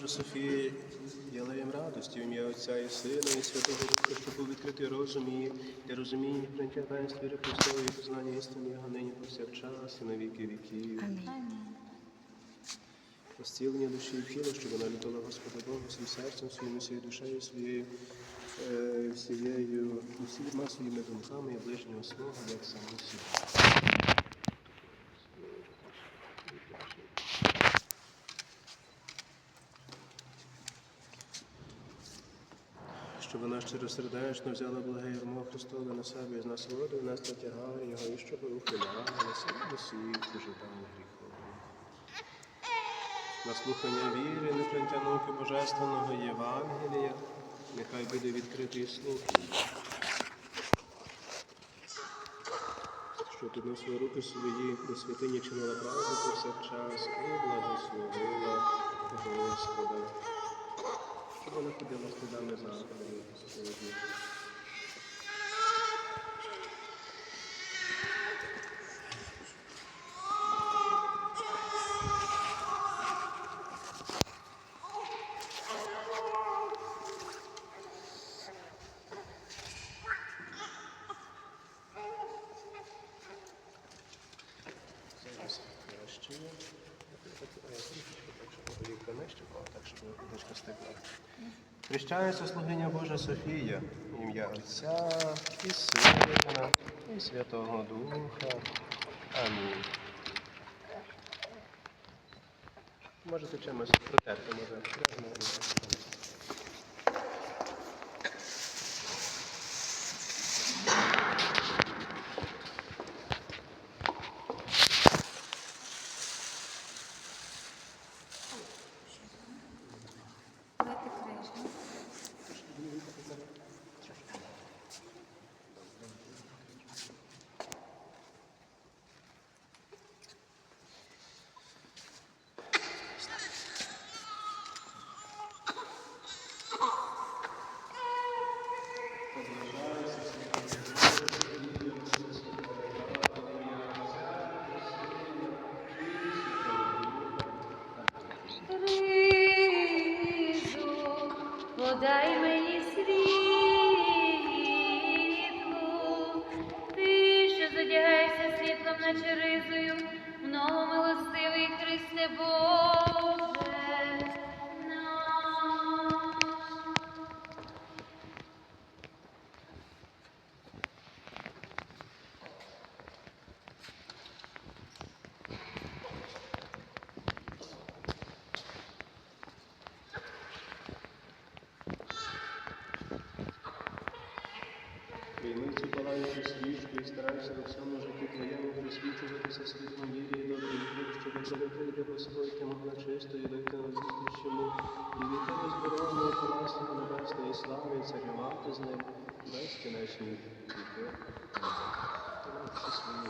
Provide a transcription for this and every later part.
Божа Софія, єлеєм радості, ім'я Отця і Сина, і Святого Духа, щоб був відкритий розум і розуміння, і прийняття таїнств віри Христової, і познання істини Його нині повсякчас, і на віки віків. Розцілення душі і тіла, щоб вона любила Господа Бога всім серцем своїм, всією душею своєю, е, всією, всіма своїми думками і ближнього свого, як самого себе. Щоб вона щиросердечно взяла благе ярмо Христове на себе і з нас воду, і нас натягає його, і щоб ухилялася на світ ожидання гріхового. На слухання віри, не науки Божественного Євангелія, нехай буде відкритий слух. Що підносила руки свої до святині чинила правду повсякчас і благословила Господа. Щоб вона ходила слідами заповіді jeszcze, bo tak, żeby wydać go z tego. Хрещається слугиня Божа Софія, ім'я Отця і Сина, і Святого Духа. Амінь. Можете чимось протерти, може. Подай мені світло, ти, що задягаєшся світлом, наче ризою, присвічуватися світло вірі і доброї віри, щоб прийде Господь, ти могла чисто і дойти на зустріч йому, і від тебе зборованої на небесної слави і царювати з ним. Безкінечні віки. Тому Всі свої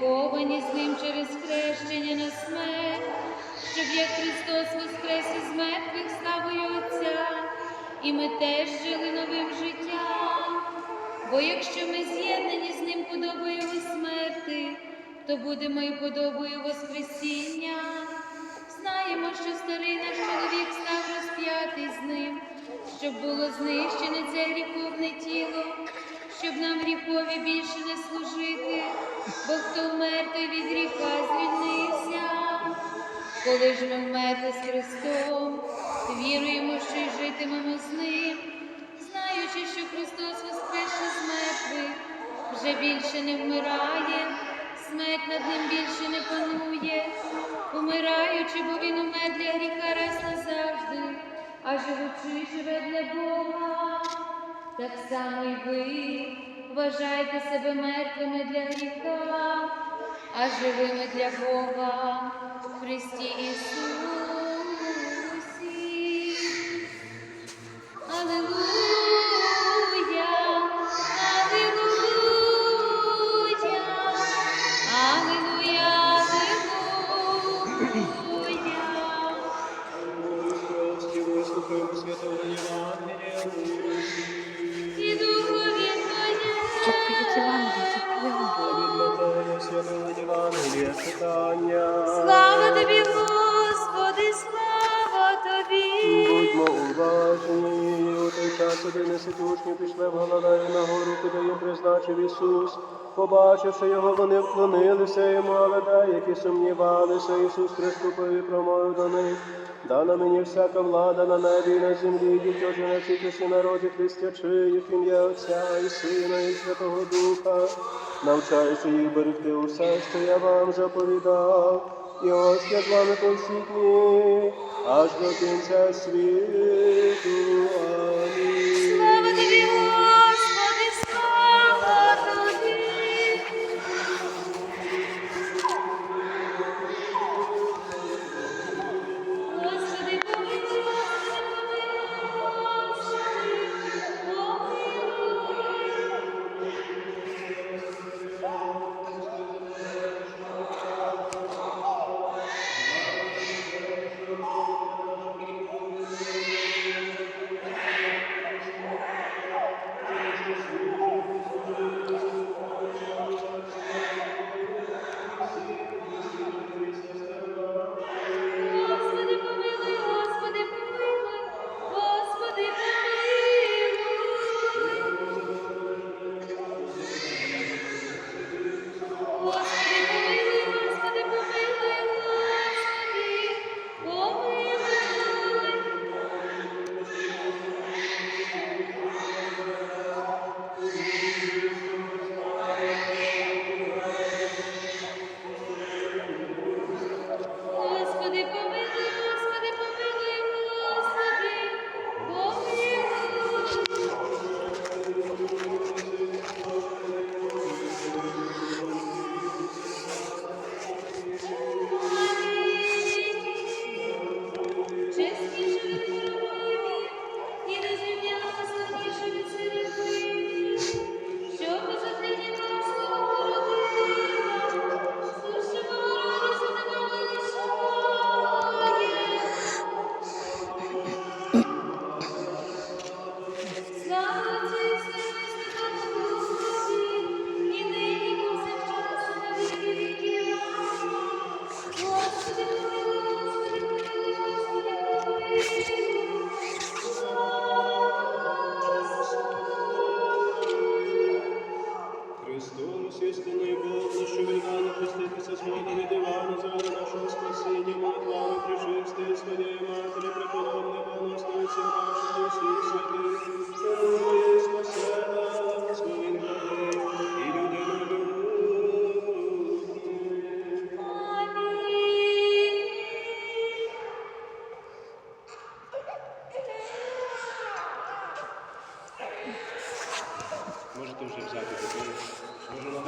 ми з ним через хрещення на смерть, щоб як Христос воскрес із мертвих славою Отця, і ми теж жили новим життям. Бо якщо ми з'єднані з ним подобою Його смерти, то будемо і подобою Воскресіння. Знаємо, що старий наш чоловік став розп'ятий з ним, щоб було знищене це гріховне тіло, щоб нам гріхові більше не служити, бо хто вмер, від гріха звільнився. Коли ж ми вмерли з Христом, віруємо, що й житимемо з ним, знаючи, що Христос воскресше з мертвих, вже більше не вмирає, смерть над ним більше не панує, умираючи, бо він умер для гріха раз назавжди, а живучи живе для Бога. Так само й ви вважайте себе мертвими для гріха, а живими для Бога в Христі Ісусі. Час учнів пішли в Галилею на гору, куди їм призначив Ісус. Побачивши його, вони вклонилися йому, але деякі сумнівалися. Ісус приступив і промовив до них. Дана мені всяка влада на небі і на землі, на всіх усі народи хрестячи ім'я Отця і Сина і Святого Духа, навчаючи їх берегти усе, що я вам заповідав. І ось я з вами по всі дні, аж до кінця світу.